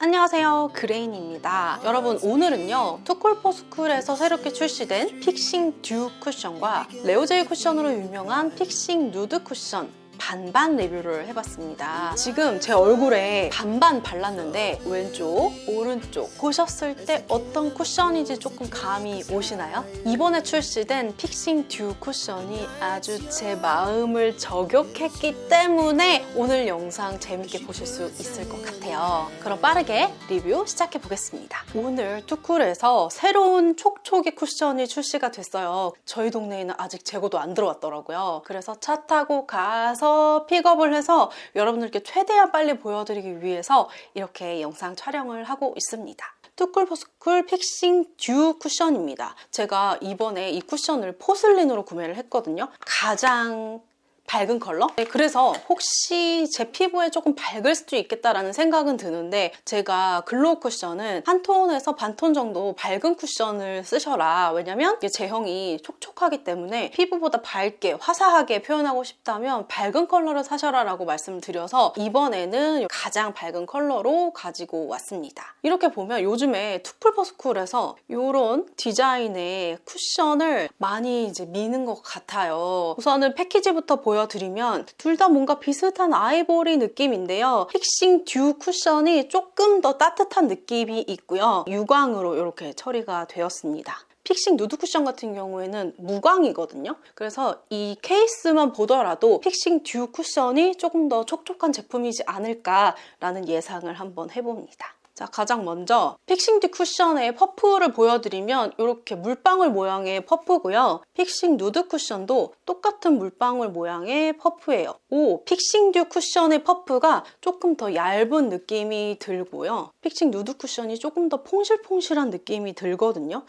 안녕하세요. 그레인입니다. 여러분 오늘은요 투쿨포스쿨에서 새롭게 출시된 픽싱 듀 쿠션과 레오제이 쿠션으로 유명한 픽싱 누드 쿠션 반반 리뷰를 해봤습니다. 지금 제 얼굴에 반반 발랐는데 왼쪽, 오른쪽 보셨을 때 어떤 쿠션인지 조금 감이 오시나요? 이번에 출시된 픽싱 듀 쿠션이 아주 제 마음을 저격했기 때문에 오늘 영상 재밌게 보실 수 있을 것 같아요. 그럼 빠르게 리뷰 시작해 보겠습니다. 오늘 투쿨에서 새로운 촉촉이 쿠션이 출시가 됐어요. 저희 동네에는 아직 재고도 안 들어왔더라고요. 그래서 차 타고 가서 픽업을 해서 여러분들께 최대한 빨리 보여드리기 위해서 이렇게 영상 촬영을 하고 있습니다. 투쿨포스쿨 픽싱 듀 쿠션입니다. 제가 이번에 이 쿠션을 포슬린으로 구매를 했거든요. 가장 밝은 컬러? 네, 그래서 혹시 제 피부에 조금 밝을 수도 있겠다라는 생각은 드는데 제가 글로우 쿠션은 한 톤에서 반 톤 정도 밝은 쿠션을 쓰셔라. 왜냐면 이게 제형이 촉촉하기 때문에 피부보다 밝게 화사하게 표현하고 싶다면 밝은 컬러를 사셔라 라고 말씀을 드려서 이번에는 가장 밝은 컬러로 가지고 왔습니다. 이렇게 보면 요즘에 투쿨버스쿨에서 이런 디자인의 쿠션을 많이 이제 미는 것 같아요. 우선은 패키지부터 보여 드리면 둘 다 뭔가 비슷한 아이보리 느낌인데요. 픽싱 듀 쿠션이 조금 더 따뜻한 느낌이 있고요. 유광으로 이렇게 처리가 되었습니다. 픽싱 누드 쿠션 같은 경우에는 무광이거든요. 그래서 이 케이스만 보더라도 픽싱 듀 쿠션이 조금 더 촉촉한 제품이지 않을까라는 예상을 한번 해봅니다. 자, 가장 먼저 픽싱 듀 쿠션의 퍼프를 보여드리면 이렇게 물방울 모양의 퍼프고요. 픽싱 누드 쿠션도 똑같은 물방울 모양의 퍼프예요. 오, 픽싱 듀 쿠션의 퍼프가 조금 더 얇은 느낌이 들고요. 픽싱 누드 쿠션이 조금 더 퐁실퐁실한 느낌이 들거든요.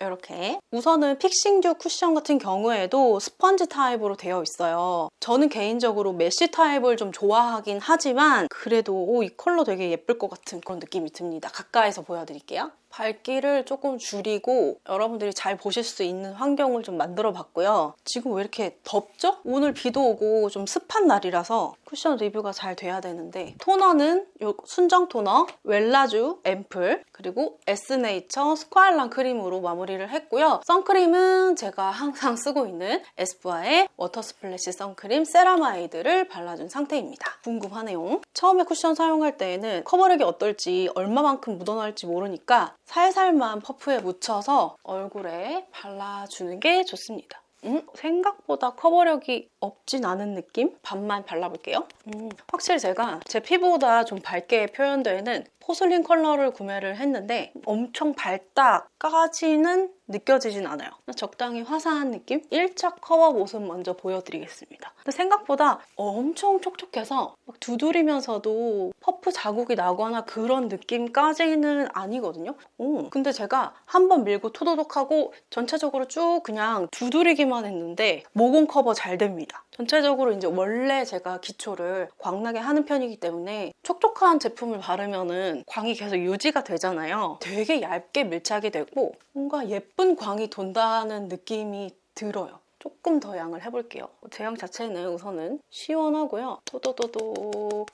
이렇게 우선은 픽싱듀 쿠션 같은 경우에도 스펀지 타입으로 되어 있어요. 저는 개인적으로 메쉬 타입을 좀 좋아하긴 하지만 그래도 오, 이 컬러 되게 예쁠 것 같은 그런 느낌이 듭니다. 가까이서 보여드릴게요. 밝기를 조금 줄이고 여러분들이 잘 보실 수 있는 환경을 좀 만들어 봤고요. 지금 왜 이렇게 덥죠? 오늘 비도 오고 좀 습한 날이라서 쿠션 리뷰가 잘 돼야 되는데 토너는 요 순정 토너, 웰라주 앰플 그리고 에스네이처 스ኳ알랑 크림으로 마무리를 했고요. 선크림은 제가 항상 쓰고 있는 에스쁘아의 워터 스플래시 선크림 세라마이드를 발라준 상태입니다. 궁금하네요. 처음에 쿠션 사용할 때에는 커버력이 어떨지 얼마만큼 묻어날지 모르니까 살살만 퍼프에 묻혀서 얼굴에 발라주는 게 좋습니다. 음, 생각보다 커버력이 없진 않은 느낌? 반만 발라볼게요. 음, 확실히 제가 제 피부보다 좀 밝게 표현되는 포슬린 컬러를 구매를 했는데 엄청 밝다까지는 느껴지진 않아요. 적당히 화사한 느낌? 1차 커버 모습 먼저 보여드리겠습니다. 생각보다 엄청 촉촉해서 막 두드리면서도 퍼프 자국이 나거나 그런 느낌까지는 아니거든요. 오, 근데 제가 한 번 밀고 토도독하고 전체적으로 쭉 그냥 두드리기만 했는데 모공 커버 잘 됩니다. 전체적으로 이제 원래 제가 기초를 광나게 하는 편이기 때문에 촉촉한 제품을 바르면은 광이 계속 유지가 되잖아요. 되게 얇게 밀착이 되고 뭔가 예쁜 광이 돈다는 느낌이 들어요. 조금 더 양을 해볼게요. 제형 자체는 우선은 시원하고요. 또또또독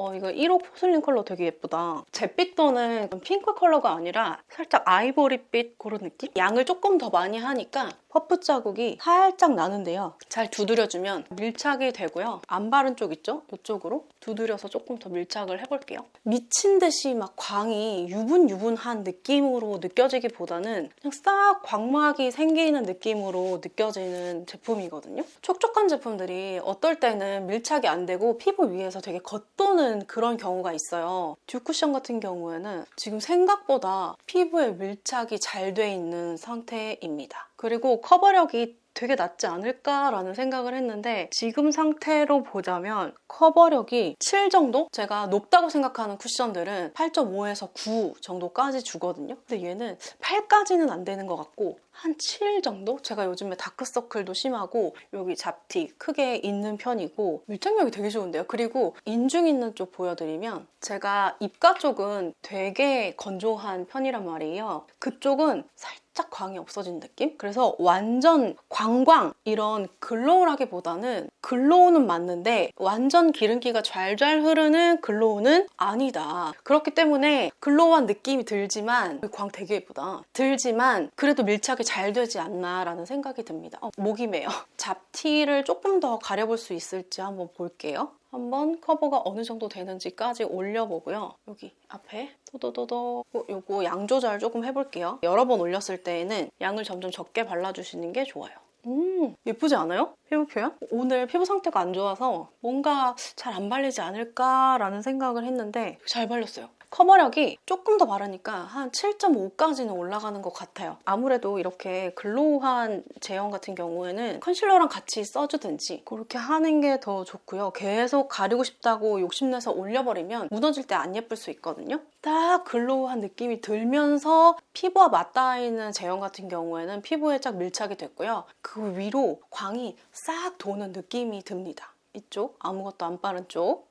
어, 이거 1호 포슬린 컬러 되게 예쁘다. 잿빛 도는 핑크 컬러가 아니라 살짝 아이보리빛 그런 느낌? 양을 조금 더 많이 하니까 퍼프 자국이 살짝 나는데요. 잘 두드려주면 밀착이 되고요. 안 바른 쪽 있죠? 이쪽으로 두드려서 조금 더 밀착을 해볼게요. 미친 듯이 막 광이 유분유분한 느낌으로 느껴지기보다는 그냥 싹 광막이 생기는 느낌으로 느껴지는 제품이거든요. 촉촉한 제품들이 어떨 때는 밀착이 안 되고 피부 위에서 되게 겉도는 그런 경우가 있어요. 듀쿠션 같은 경우에는 지금 생각보다 피부에 밀착이 잘 돼 있는 상태입니다. 그리고 커버력이 되게 낮지 않을까라는 생각을 했는데 지금 상태로 보자면 커버력이 7 정도? 제가 높다고 생각하는 쿠션들은 8.5에서 9 정도까지 주거든요. 근데 얘는 8까지는 안 되는 것 같고 한 7 정도? 제가 요즘에 다크서클도 심하고 여기 잡티 크게 있는 편이고 밀착력이 되게 좋은데요. 그리고 인중 있는 쪽 보여드리면 제가 입가 쪽은 되게 건조한 편이란 말이에요. 그쪽은 살짝 살짝 광이 없어진 느낌? 그래서 완전 광광 이런 글로우라기보다는 글로우는 맞는데 완전 기름기가 잘잘 흐르는 글로우는 아니다. 그렇기 때문에 글로우한 느낌이 들지만 광 되게 예쁘다. 들지만 그래도 밀착이 잘 되지 않나라는 생각이 듭니다. 어, 목이 메요. 잡티를 조금 더 가려볼 수 있을지 한번 볼게요. 한번 커버가 어느 정도 되는지까지 올려보고요. 여기 앞에 도도도도 어, 요거 양 조절 조금 해볼게요. 여러 번 올렸을 때에는 양을 점점 적게 발라주시는 게 좋아요. 음, 예쁘지 않아요? 피부 표현? 오늘 피부 상태가 안 좋아서 뭔가 잘 안 발리지 않을까라는 생각을 했는데 잘 발렸어요. 커버력이 조금 더 바르니까 한 7.5까지는 올라가는 것 같아요. 아무래도 이렇게 글로우한 제형 같은 경우에는 컨실러랑 같이 써주든지 그렇게 하는 게 더 좋고요. 계속 가리고 싶다고 욕심내서 올려버리면 무너질 때 안 예쁠 수 있거든요. 딱 글로우한 느낌이 들면서 피부와 맞닿아 있는 제형 같은 경우에는 피부에 쫙 밀착이 됐고요. 그 위로 광이 싹 도는 느낌이 듭니다. 이쪽 아무것도 안 바른 쪽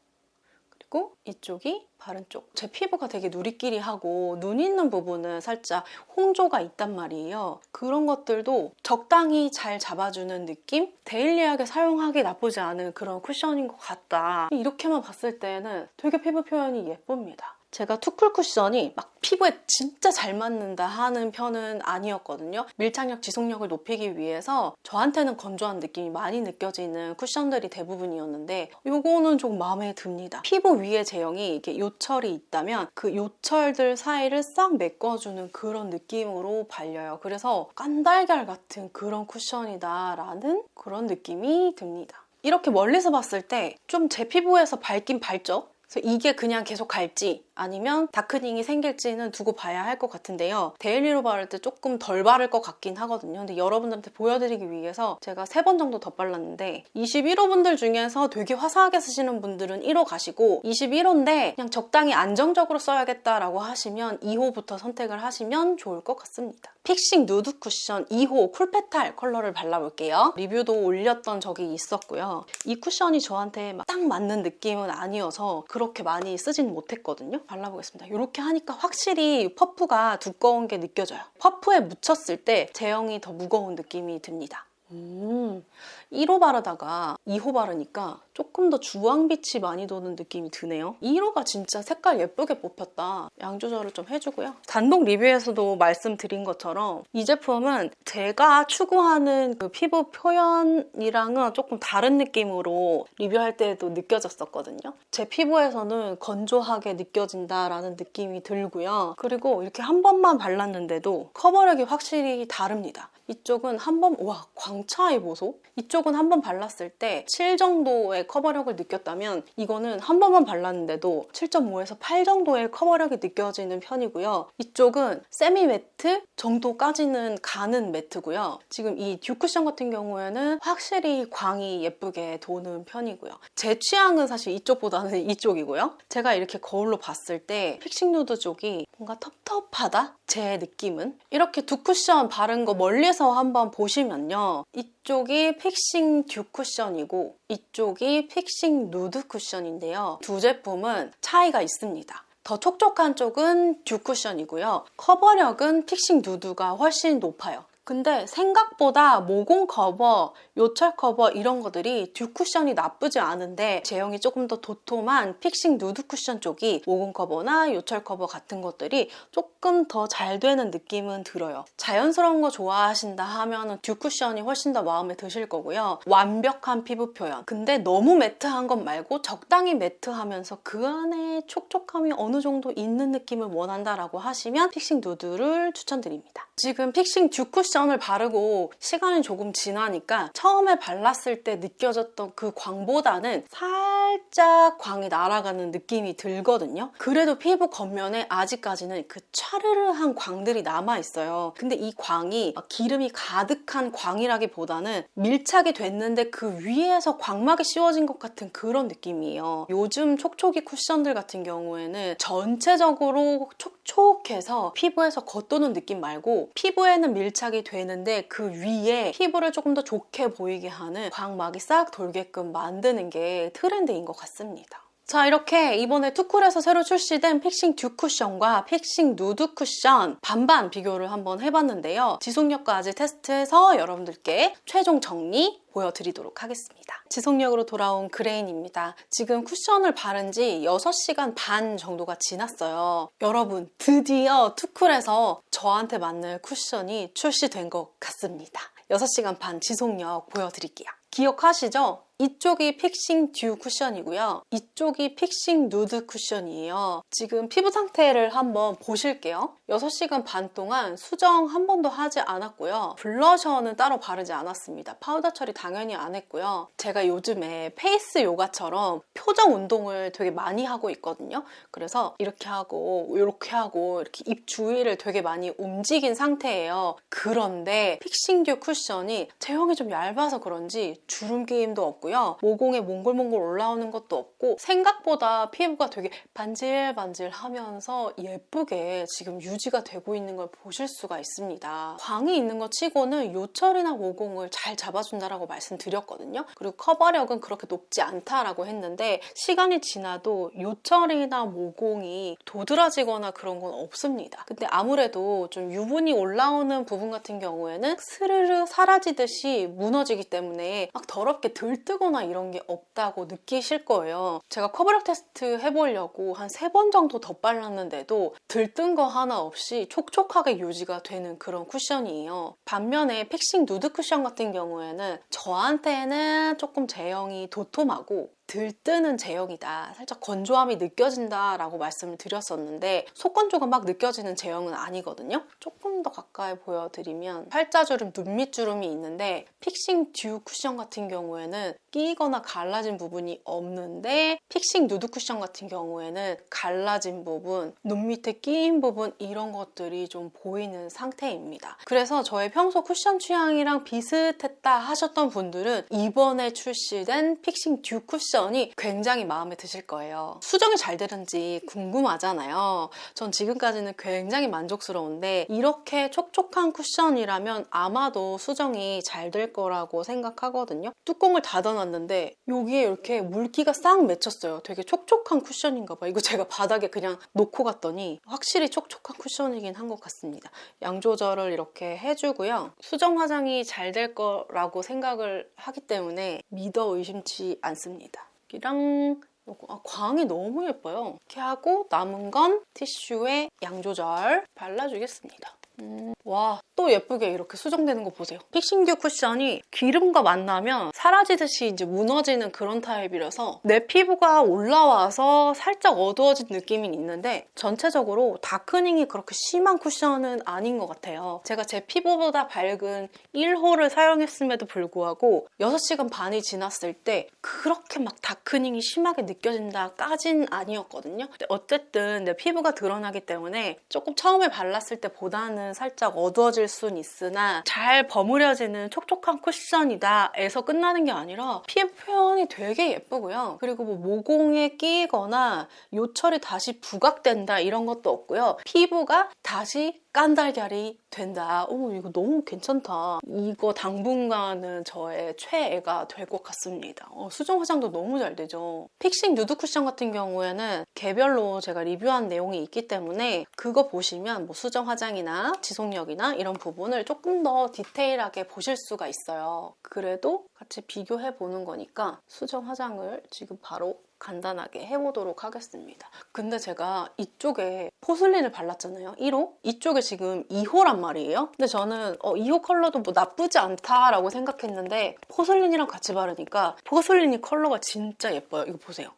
그리고 이쪽이 바른 쪽. 제 피부가 되게 누리끼리하고 눈 있는 부분은 살짝 홍조가 있단 말이에요. 그런 것들도 적당히 잘 잡아주는 느낌? 데일리하게 사용하기 나쁘지 않은 그런 쿠션인 것 같다. 이렇게만 봤을 때는 되게 피부 표현이 예쁩니다. 제가 투쿨 쿠션이 막 피부에 진짜 잘 맞는다 하는 편은 아니었거든요. 밀착력, 지속력을 높이기 위해서 저한테는 건조한 느낌이 많이 느껴지는 쿠션들이 대부분이었는데 이거는 좀 마음에 듭니다. 피부 위에 제형이 이렇게 요철이 있다면 그 요철들 사이를 싹 메꿔주는 그런 느낌으로 발려요. 그래서 깐달걀 같은 그런 쿠션이다라는 그런 느낌이 듭니다. 이렇게 멀리서 봤을 때 좀 제 피부에서 밝긴 밝죠? 그래서 이게 그냥 계속 갈지 아니면 다크닝이 생길지는 두고 봐야 할 것 같은데요. 데일리로 바를 때 조금 덜 바를 것 같긴 하거든요. 근데 여러분들한테 보여드리기 위해서 제가 세 번 정도 더 발랐는데 21호 분들 중에서 되게 화사하게 쓰시는 분들은 1호 가시고 21호인데 그냥 적당히 안정적으로 써야겠다라고 하시면 2호부터 선택을 하시면 좋을 것 같습니다. 픽싱 누드 쿠션 2호 쿨페탈 컬러를 발라볼게요. 리뷰도 올렸던 적이 있었고요. 이 쿠션이 저한테 막딱 맞는 느낌은 아니어서 그 렇게 많이 쓰진 못했거든요. 발라보겠습니다. 이렇게 하니까 확실히 퍼프가 두꺼운 게 느껴져요. 퍼프에 묻혔을 때 제형이 더 무거운 느낌이 듭니다. 음, 1호 바르다가 2호 바르니까 조금 더 주황빛이 많이 도는 느낌이 드네요. 1호가 진짜 색깔 예쁘게 뽑혔다. 양 조절을 좀 해주고요. 단독 리뷰에서도 말씀드린 것처럼 이 제품은 제가 추구하는 그 피부 표현이랑은 조금 다른 느낌으로 리뷰할 때도 느껴졌었거든요. 제 피부에서는 건조하게 느껴진다라는 느낌이 들고요. 그리고 이렇게 한 번만 발랐는데도 커버력이 확실히 다릅니다. 이쪽은 한 번, 와, 광차이 보소? 이쪽은 한 번 발랐을 때 7 정도의 커버력을 느꼈다면 이거는 한 번만 발랐는데도 7.5에서 8 정도의 커버력이 느껴지는 편이고요. 이쪽은 세미 매트 정도까지는 가는 매트고요. 지금 이 듀쿠션 같은 경우에는 확실히 광이 예쁘게 도는 편이고요. 제 취향은 사실 이쪽보다는 이쪽이고요. 제가 이렇게 거울로 봤을 때 픽싱 누드 쪽이 뭔가 텁텁하다? 제 느낌은 이렇게 두 쿠션 바른 거 멀리서 한번 보시면요. 이쪽이 픽싱 듀 쿠션이고 이쪽이 픽싱 누드 쿠션인데요. 두 제품은 차이가 있습니다. 더 촉촉한 쪽은 듀 쿠션이고요. 커버력은 픽싱 누드가 훨씬 높아요. 근데 생각보다 모공 커버, 요철 커버 이런 것들이 듀 쿠션이 나쁘지 않은데 제형이 조금 더 도톰한 픽싱 누드 쿠션 쪽이 모공 커버나 요철 커버 같은 것들이 조금 더 잘 되는 느낌은 들어요. 자연스러운 거 좋아하신다 하면 듀 쿠션이 훨씬 더 마음에 드실 거고요. 완벽한 피부 표현. 근데 너무 매트한 것 말고 적당히 매트하면서 그 안에 촉촉함이 어느 정도 있는 느낌을 원한다라고 하시면 픽싱 누드를 추천드립니다. 지금 픽싱 듀 쿠션 을 바르고 시간이 조금 지나니까 처음에 발랐을 때 느껴졌던 그 광보다는 살짝 광이 날아가는 느낌이 들거든요. 그래도 피부 겉면에 아직까지는 그 차르르한 광들이 남아있어요. 근데 이 광이 기름이 가득한 광이라기보다는 밀착이 됐는데 그 위에서 광막이 씌워진 것 같은 그런 느낌이에요. 요즘 촉촉이 쿠션들 같은 경우에는 전체적으로 촉촉해서 피부에서 겉도는 느낌 말고 피부에는 밀착이 되는데 그 위에 피부를 조금 더 좋게 보이게 하는 광막이 싹 돌게끔 만드는 게 트렌드인 것 같습니다. 자 이렇게 이번에 투쿨에서 새로 출시된 픽싱 듀 쿠션과 픽싱 누드 쿠션 반반 비교를 한번 해봤는데요. 지속력까지 테스트해서 여러분들께 최종 정리 보여드리도록 하겠습니다. 지속력으로 돌아온 그레인입니다. 지금 쿠션을 바른 지 6시간 반 정도가 지났어요. 여러분 드디어 투쿨에서 저한테 맞는 쿠션이 출시된 것 같습니다. 6시간 반 지속력 보여드릴게요. 기억하시죠? 이쪽이 픽싱 듀 쿠션이고요. 이쪽이 픽싱 누드 쿠션이에요. 지금 피부 상태를 한번 보실게요. 6시간 반 동안 수정 한 번도 하지 않았고요. 블러셔는 따로 바르지 않았습니다. 파우더 처리 당연히 안 했고요. 제가 요즘에 페이스 요가처럼 표정 운동을 되게 많이 하고 있거든요. 그래서 이렇게 하고 이렇게 하고 이렇게 입 주위를 되게 많이 움직인 상태예요. 그런데 픽싱 듀 쿠션이 제형이 좀 얇아서 그런지 주름 기임도 없고 요. 모공에 몽골몽골 올라오는 것도 없고 생각보다 피부가 되게 반질반질하면서 예쁘게 지금 유지가 되고 있는 걸 보실 수가 있습니다. 광이 있는 것 치고는 요철이나 모공을 잘 잡아준다라고 말씀드렸거든요. 그리고 커버력은 그렇게 높지 않다라고 했는데 시간이 지나도 요철이나 모공이 도드라지거나 그런 건 없습니다. 근데 아무래도 좀 유분이 올라오는 부분 같은 경우에는 스르르 사라지듯이 무너지기 때문에 막 더럽게 들뜨 거나 이런 게 없다고 느끼실 거예요. 제가 커버력 테스트 해보려고 한 세 번 정도 더 발랐는데도 들뜬 거 하나 없이 촉촉하게 유지가 되는 그런 쿠션이에요. 반면에 픽싱 누드 쿠션 같은 경우에는 저한테는 조금 제형이 도톰하고 들뜨는 제형이다. 살짝 건조함이 느껴진다라고 말씀을 드렸었는데 속건조가 막 느껴지는 제형은 아니거든요. 조금 더 가까이 보여드리면 팔자주름, 눈밑주름이 있는데 픽싱 듀 쿠션 같은 경우에는 끼거나 갈라진 부분이 없는데 픽싱 누드 쿠션 같은 경우에는 갈라진 부분, 눈 밑에 끼인 부분 이런 것들이 좀 보이는 상태입니다. 그래서 저의 평소 쿠션 취향이랑 비슷했다 하셨던 분들은 이번에 출시된 픽싱 듀 쿠션 쿠션이 굉장히 마음에 드실 거예요. 수정이 잘 되는지 궁금하잖아요. 전 지금까지는 굉장히 만족스러운데 이렇게 촉촉한 쿠션이라면 아마도 수정이 잘 될 거라고 생각하거든요. 뚜껑을 닫아놨는데 여기에 이렇게 물기가 싹 맺혔어요. 되게 촉촉한 쿠션인가 봐. 이거 제가 바닥에 그냥 놓고 갔더니 확실히 촉촉한 쿠션이긴 한 것 같습니다. 양 조절을 이렇게 해주고요. 수정 화장이 잘 될 거라고 생각을 하기 때문에 믿어 의심치 않습니다. 이랑 요거 아, 광이 너무 예뻐요. 이렇게 하고 남은 건 티슈에 양 조절 발라주겠습니다. 음, 와, 또 예쁘게 이렇게 수정되는 거 보세요. 픽싱듀 쿠션이 기름과 만나면 사라지듯이 이제 무너지는 그런 타입이라서 내 피부가 올라와서 살짝 어두워진 느낌이 있는데 전체적으로 다크닝이 그렇게 심한 쿠션은 아닌 것 같아요. 제가 제 피부보다 밝은 1호를 사용했음에도 불구하고 6시간 반이 지났을 때 그렇게 막 다크닝이 심하게 느껴진다까진 아니었거든요. 어쨌든 내 피부가 드러나기 때문에 조금 처음에 발랐을 때보다는 살짝 어두워질 순 있으나 잘 버무려지는 촉촉한 쿠션이다 에서 끝나는 게 아니라 피부 표현이 되게 예쁘고요. 그리고 뭐 모공에 끼거나 요철이 다시 부각된다 이런 것도 없고요. 피부가 다시 깐달걀이 된다. 오, 이거 너무 괜찮다. 이거 당분간은 저의 최애가 될 것 같습니다. 어, 수정 화장도 너무 잘 되죠. 픽싱 누드 쿠션 같은 경우에는 개별로 제가 리뷰한 내용이 있기 때문에 그거 보시면 뭐 수정 화장이나 지속력이나 이런 부분을 조금 더 디테일하게 보실 수가 있어요. 그래도 같이 비교해 보는 거니까 수정 화장을 지금 바로 간단하게 해보도록 하겠습니다. 근데 제가 이쪽에 포슬린을 발랐잖아요. 1호? 이쪽에 지금 2호란 말이에요. 근데 저는 어, 2호 컬러도 뭐 나쁘지 않다라고 생각했는데 포슬린이랑 같이 바르니까 포슬린이 컬러가 진짜 예뻐요. 이거 보세요.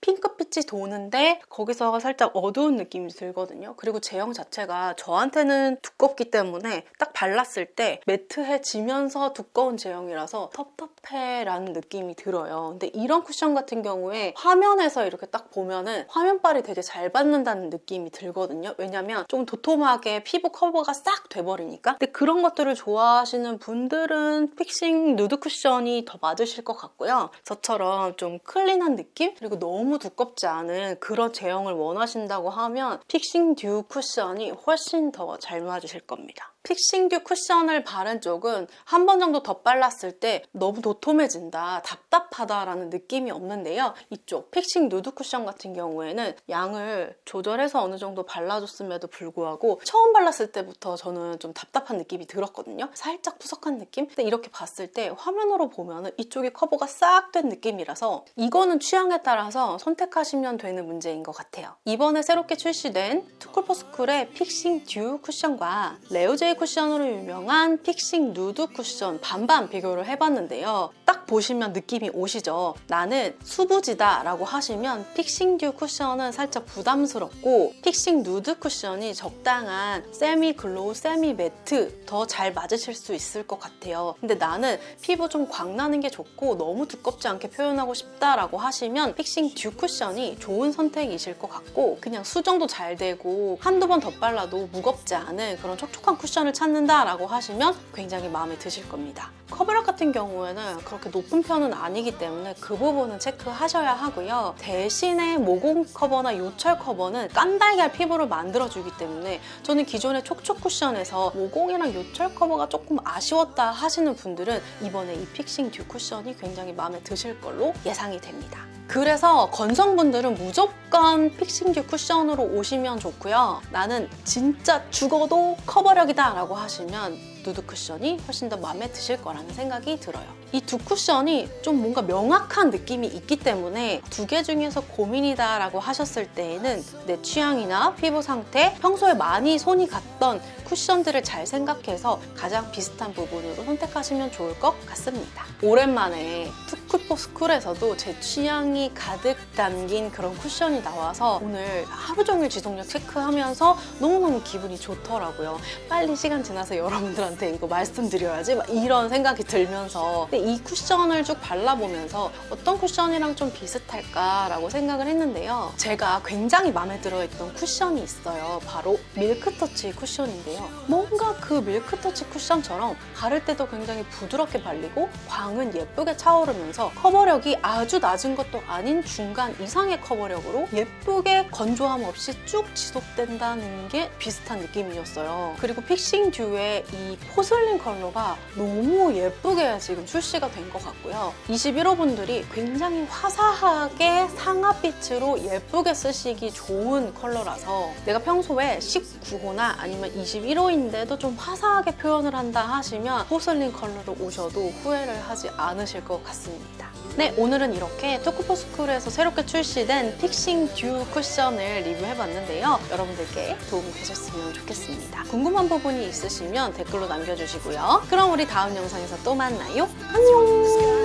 핑크빛이 도는데 거기서 살짝 어두운 느낌이 들거든요. 그리고 제형 자체가 저한테는 두껍기 때문에 딱 발랐을 때 매트해지면서 두꺼운 제형이라서 텁텁해라는 느낌이 들어요. 근데 이런 쿠션 같은 경우에 화면에서 이렇게 딱 보면은 화면빨이 되게 잘 받는다는 느낌이 들거든요. 왜냐면 좀 도톰하게 피부 커버가 싹 돼버리니까. 근데 그런 것들을 좋아하시는 분들은 픽싱 누드 쿠션이 더 맞으실 것 같고요. 저처럼 좀 클린한 느낌? 그리고 너무 너무 두껍지 않은 그런 제형을 원하신다고 하면 픽싱 듀 쿠션이 훨씬 더 잘 맞으실 겁니다. 픽싱듀 쿠션을 바른 쪽은 한 번 정도 덧발랐을 때 너무 도톰해진다, 답답하다라는 느낌이 없는데요. 이쪽 픽싱 누드 쿠션 같은 경우에는 양을 조절해서 어느 정도 발라줬음에도 불구하고 처음 발랐을 때부터 저는 좀 답답한 느낌이 들었거든요. 살짝 푸석한 느낌? 근데 이렇게 봤을 때 화면으로 보면은 이쪽이 커버가 싹 된 느낌이라서 이거는 취향에 따라서 선택하시면 되는 문제인 것 같아요. 이번에 새롭게 출시된 투쿨포스쿨의 픽싱 듀 쿠션과 레오제이 쿠션으로 유명한 픽싱 누드 쿠션 반반 비교를 해봤는데요. 딱 보시면 느낌이 오시죠? 나는 수부지다 라고 하시면 픽싱 듀 쿠션은 살짝 부담스럽고 픽싱 누드 쿠션이 적당한 세미 글로우, 세미 매트 더 잘 맞으실 수 있을 것 같아요. 근데 나는 피부 좀 광나는 게 좋고 너무 두껍지 않게 표현하고 싶다라고 하시면 픽싱 듀 쿠션이 좋은 선택이실 것 같고 그냥 수정도 잘 되고 한두 번 덧발라도 무겁지 않은 그런 촉촉한 쿠션 을 찾는다라고 하시면 굉장히 마음에 드실 겁니다. 커버력 같은 경우에는 그렇게 높은 편은 아니기 때문에 그 부분은 체크하셔야 하고요. 대신에 모공 커버나 요철 커버는 깐달걀 피부를 만들어주기 때문에 저는 기존의 촉촉 쿠션에서 모공이랑 요철 커버가 조금 아쉬웠다 하시는 분들은 이번에 이 픽싱 듀 쿠션이 굉장히 마음에 드실 걸로 예상이 됩니다. 그래서 건성분들은 무조건 픽싱 듀 쿠션으로 오시면 좋고요. 나는 진짜 죽어도 커버력이다 라고 하시면 누드 쿠션이 훨씬 더 마음에 드실 거라는 생각이 들어요. 이 두 쿠션이 좀 뭔가 명확한 느낌이 있기 때문에 두 개 중에서 고민이다 라고 하셨을 때에는 내 취향이나 피부 상태, 평소에 많이 손이 갔던 쿠션들을 잘 생각해서 가장 비슷한 부분으로 선택하시면 좋을 것 같습니다. 오랜만에 투쿨포스쿨에서도 제 취향이 가득 담긴 그런 쿠션이 나와서 오늘 하루 종일 지속력 체크하면서 너무너무 기분이 좋더라고요. 빨리 시간 지나서 여러분들한테 이거 말씀드려야지 막 이런 생각이 들면서 근데 이 쿠션을 쭉 발라보면서 어떤 쿠션이랑 좀 비슷할까라고 생각을 했는데요. 제가 굉장히 마음에 들어했던 쿠션이 있어요. 바로 밀크터치 쿠션인데요. 뭔가 그 밀크터치 쿠션처럼 바를 때도 굉장히 부드럽게 발리고 광은 예쁘게 차오르면서 커버력이 아주 낮은 것도 아닌 중간 이상의 커버력으로 예쁘게 건조함 없이 쭉 지속된다는 게 비슷한 느낌이었어요. 그리고 픽싱 듀의 이 포슬린 컬러가 너무 예쁘게 지금 출시가 된 것 같고요. 21호 분들이 굉장히 화사하게 상아빛으로 예쁘게 쓰시기 좋은 컬러라서 내가 평소에 19호나 아니면 21 호인데도 좀 화사하게 표현을 한다 하시면 포슬린 컬러로 오셔도 후회를 하지 않으실 것 같습니다. 네, 오늘은 이렇게 토크포스쿨에서 새롭게 출시된 픽싱 듀 쿠션을 리뷰해봤는데요. 여러분들께 도움이 되셨으면 좋겠습니다. 궁금한 부분이 있으시면 댓글로 남겨주시고요. 그럼 우리 다음 영상에서 또 만나요. 안녕!